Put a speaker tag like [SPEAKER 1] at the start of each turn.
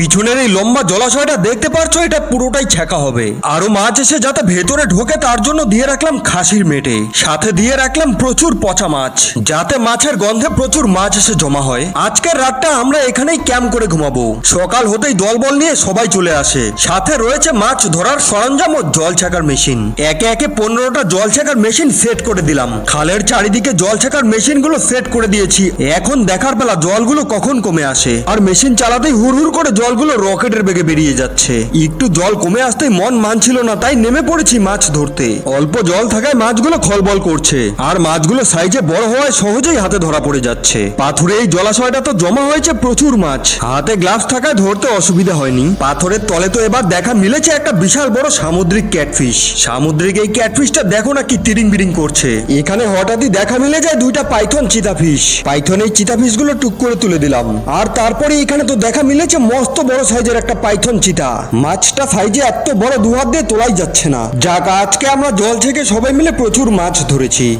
[SPEAKER 1] পিছনের এই লম্বা জলাশয়টা দেখতে পারছ, এটা পুরোটাই ছেঁকা হবে। আরও মাছ এসে যাতে ভেতরে ঢোকে, তার জন্য দিয়ে রাখলাম খাসির মেটে। সাথে দিয়ে রাখলাম প্রচুর পচা মাছ। যাতে মাছের গন্ধে প্রচুর মাছ এসে জমা হয়। আজকের রাতটা আমরা এখানেই ক্যাম্প করে ঘুমাবো। সকাল হতেই দলবল নিয়ে সবাই চলে আসে। সাথে রয়েছে মাছ ধরার সরঞ্জাম ও জল ছাকার মেশিন। একে একে পনেরোটা জল ছাকার মেশিন সেট করে দিলাম। খালের চারিদিকে জল ছাকার মেশিনগুলো সেট করে দিয়েছি। এখন দেখার বেলা জলগুলো কখন কমে আসে। আর মেশিন চালাতেই হুড় হুড় করে জলগুলো রকেটের বেগে বেরিয়ে যাচ্ছে। একটু জল কমে আসতেই মন মানছিল না, তাই নেমে পড়েছি মাছ ধরতে। অল্প জল থাকায় মাছগুলো খলবল করছে, আর মাছগুলো সাইজে বড় হওয়ায় সহজেই হাতে ধরা পড়ে যাচ্ছে। পাথুরে এই জলাশয়টা তো জমা হয়েছে প্রচুর মাছ। হাতে গ্লাভস থাকায় ধরতে অসুবিধা হয়নি। পাথরের তলে তো এবার দেখা মিলেছে একটা বিশাল বড় সামুদ্রিক ক্যাটফিশ। সামুদ্রিক এই ক্যাটফিশটা দেখো না কি তিরিং বিরিং করছে। এখানে হঠাৎই দেখা মিলে যায় দুইটা পাইথন চিতাফিশ। পাইথন এই চিতাফিশগুলো টুক করে তুলে দিলাম। আর তারপরে এখানে তো দেখা মিলেছে মস্ত বড় সাইজের একটা পাইথন চিতা মাছটা সাইজে এত বড় দুহাত দিয়ে তোলাই যাচ্ছে না। যাক, আজকে আমরা জল থেকে সবাই মিলে প্রচুর মাছ ধরেছি।